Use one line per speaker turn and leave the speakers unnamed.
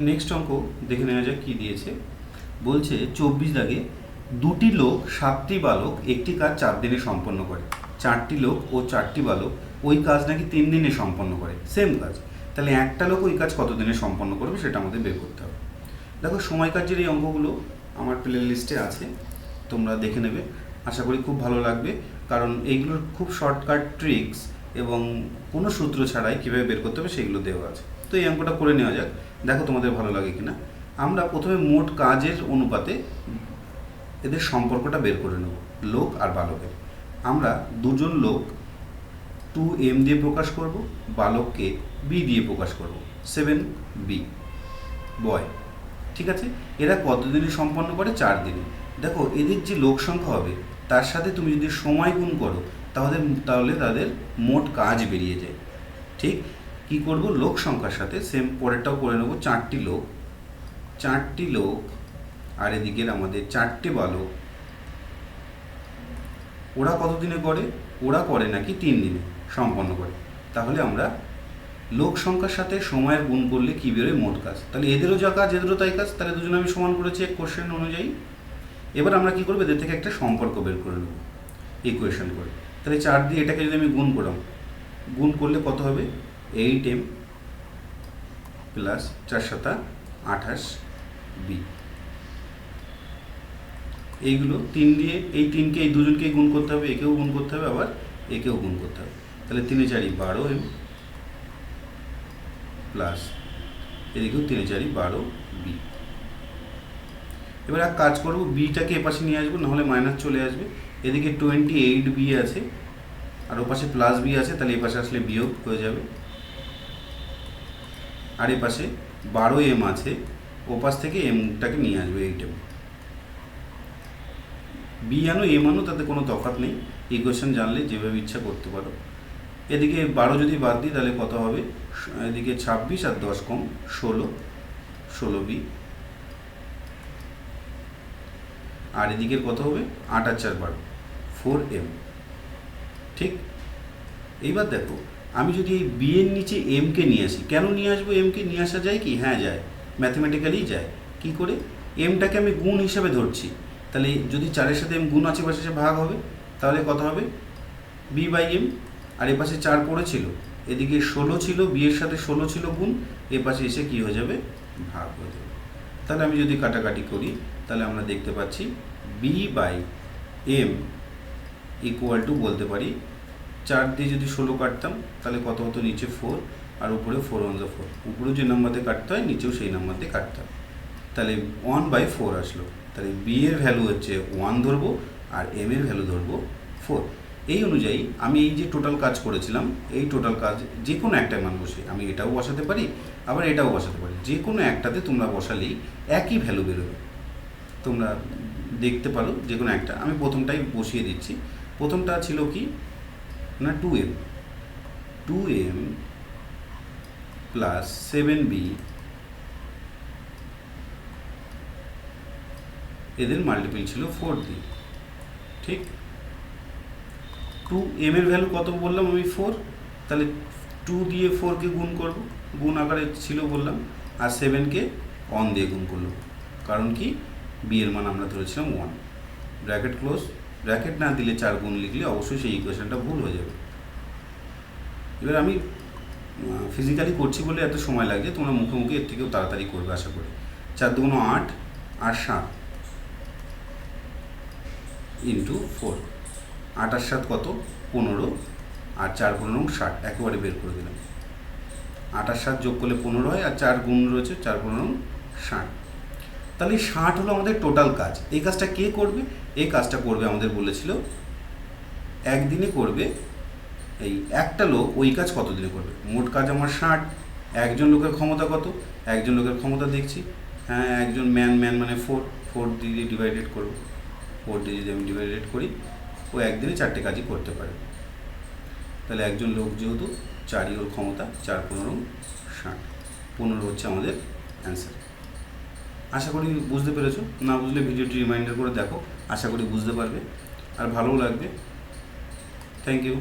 Next অঙ্ক দেখে নেওয়া যাক কী দিয়েছে। বলছে, চব্বিশ দাগে দুটি লোক, সাতটি বালক, একটি কাজ চার দিনে সম্পন্ন করে। চারটি লোক ও চারটি বালক, ওই কাজ নাকি তিন দিনে সম্পন্ন করে। সেম কাজ। তাহলে একটা লোক ওই কাজ কত দিনে সম্পন্ন করবে সেটা আমাদের বের করতে হবে। দেখো, সময় কার্যের এই অঙ্কগুলো আমার প্লে লিস্টে আছে। তোমরা দেখে নেবে। আশা করি খুব ভালো লাগবে। কারণ এইগুলোর খুব শর্টকাট ট্রিক্স এবং কোনো সূত্র ছাড়াই কীভাবে বের করতে হবে সেগুলো দেওয়া আছে। তো এই অঙ্কটা করে নেওয়া যাক। দেখো তোমাদের ভালো লাগে কিনা। আমরা প্রথমে মোট কাজের অনুপাতে এদের সম্পর্কটা বের করে নেব, লোক আর বালকের। আমরা দুজন লোক টু এম দিয়ে প্রকাশ করব, বালককে বি দিয়ে প্রকাশ করব সেভেন বি বয় ঠিক আছে? এরা কতদিনে সম্পন্ন করে? চার দিনে। দেখো, এদের যে লোক সংখ্যা হবে, তার সাথে তুমি যদি সময় গুণ করো তাহলে তাহলে তাদের মোট কাজ বেরিয়ে যায়। ঠিক? কি করব? লোক সংখ্যার সাথে সেম পরেরটাও করে নেব, চারটি লোক। চারটি লোক, আর এদিকের আমাদের চারটে বালক। ওরা কতদিনে করে? ওরা করে নাকি তিন দিনে, সম্পন্ন করে। তাহলে আমরা লোক সংখ্যার সাথে সময়ের গুণ করলে কী বেরোয়? মোট কাজ। তাহলে এদেরও যা কাজ, এদেরও তাই কাজ, তাহলে দুজনে আমি সমান করেছি এক কোশ্চেন অনুযায়ী। এবার আমরা কী করব? এদের থেকে একটা সম্পর্ক বের করে নেব ইকুয়েশন করে। তাহলে চার দিয়ে এটাকে যদি আমি গুণ করাম গুণ করলে কত হবে? এইট এম প্লাস চার সাতা আঠাশ বি এইগুলো তিন দিয়ে, এই তিনকে, এই দুজনকেই গুণ করতে হবে, একেও গুণ করতে হবে, আবার একেও গুণ করতে হবে। তাহলে তিনে চারি বারো এম প্লাস এদিকেও তিনে চারি বারো বি এবার এক কাজ করব, বিটাকে এপাশে নিয়ে আসব, নাহলে মাইনাস চলে আসবে। এদিকে টোয়েন্টি এইট বি আছে, আর ওপাশে প্লাস বি আছে, তাহলে এপাশে আসলে বিয়োগ হয়ে যাবে। আর এপাশে বারো এম আছে, ওপাশ থেকে এমটাকে নিয়ে আসবে এইট এম বি আনো এম আনো, তাতে কোনো তফাৎ নেই। ইকুয়েশন জানলে যেভাবে ইচ্ছা করতে পারো। এদিকে বারো যদি বাদ দিই, তাহলে কত হবে? এদিকে ছাব্বিশ আর দশ কম ষোলো ষোলো বি আর এদিকের কত হবে? আট আর চার বারো। ফোর এম ঠিক? এইবার দেখো, আমি যদি এই বি এর নিচে এমকে নিয়ে আসি, কেন নিয়ে আসব এমকে নিয়ে আসা যায় কি? হ্যাঁ যায়। ম্যাথমেটিক্যালি যায়। কি করে? এমটাকে আমি গুণ হিসাবে ধরছি। তাহলে যদি চারের সাথে এম গুণ আছে পাশে ভাগ হবে, তাহলে কত হবে? বি বাই এম আর এ পাশে চার পড়েছিল। এদিকে ষোলো ছিল বিয়ের সাথে ষোলো ছিল গুণ। এ পাশে এসে কী হয়ে যাবে? ভাগ হয়ে যাবে। তাহলে আমি যদি কাটাকাটি করি, তাহলে আমরা দেখতে পাচ্ছি B by M equal to বলতে পারি চার দিয়ে যদি ষোলো কাটতাম, তাহলে কত হতো? নিচে ফোর আর উপরে ফোর ওয়ান জা ফোর উপরেও যে নাম্বার দিয়ে কাটতে হয়, নিচেও সেই নাম্বার দিয়ে কাটতে হয়। তাহলে ওয়ান বাই ফোর আসলো। তাহলে বি এর ভ্যালু হচ্ছে ওয়ান ধরবো আর এম এর ভ্যালু ধরবো ফোর এই অনুযায়ী আমি এই যে টোটাল কাজ করেছিলাম, এই টোটাল কাজ যে কোনো একটা মান বসে, আমি এটাও বসাতে পারি, আবার এটাও বসাতে পারি। যে কোনো একটাতে তোমরা বসালেই একই ভ্যালু বেরোবে। তোমরা দেখতে পারো যে কোনো একটা। আমি প্রথমটাই বসিয়ে দিচ্ছি। প্রথমটা ছিল কি? না two M two M plus seven B এদের মাল্টিপল ছিল ফোর দি ঠিক? টু এম এর ভ্যালু কত বললাম আমি ফোর তাহলে টু দিয়ে ফোরকে গুণ করব। গুণ আকারে ছিল বললাম, আর সেভেনকে অন দিয়ে গুণ করল। কারণ কি? বি এর মান আমরা ধরেছিলাম ওয়ান ব্র্যাকেট ক্লোজ ব্র্যাকেট না দিলে চার গুণ লিখলে অবশ্যই সেই ইকুয়েশনটা ভুল হয়ে যাবে। এবার আমি ফিজিক্যালি করছি বলে এত সময় লাগছে, তোমরা মুখে মুখে এর থেকেও তাড়াতাড়ি করবে আশা করি। চার দুগুণ আট আর সাত ইন্টু ফোর আট আর সাত কত? পনেরো। আর চার পনেরো ষাট, একেবারে বের করে দিলাম। আট আর সাত যোগ করলে পনেরো হয়, আর চার গুণ রয়েছে, চার পনেরো ষাট। তাহলে ষাট হলো আমাদের টোটাল কাজ। এই কাজটা কে করবে? এই কাজটা করবে আমাদের বলেছিল, একদিনে করবে, এই একটা লোক ওই কাজ কত দিনে করবে? মোট কাজ আমার ষাট। একজন লোকের ক্ষমতা কত? একজন লোকের ক্ষমতা দেখছি। হ্যাঁ একজন ম্যান ম্যান মানে ফোর ফোর দিয়ে ডিভাইডেড করব। ফোর দিয়ে যদি আমি ডিভাইডেড করি ও একদিনে চারটে কাজই করতে পারে। তাহলে একজন লোক যেহেতু চারই ওর ক্ষমতা, চার পনেরো, ষাট। পনেরো হচ্ছে আমাদের অ্যান্সার আশা করি বুঝতে পেরেছ। না বুঝলে ভিডিওটি রিমাইন্ডার করে দেখো। আশা করি বুঝতে পারবে। আর ভালোও লাগবে। Thank you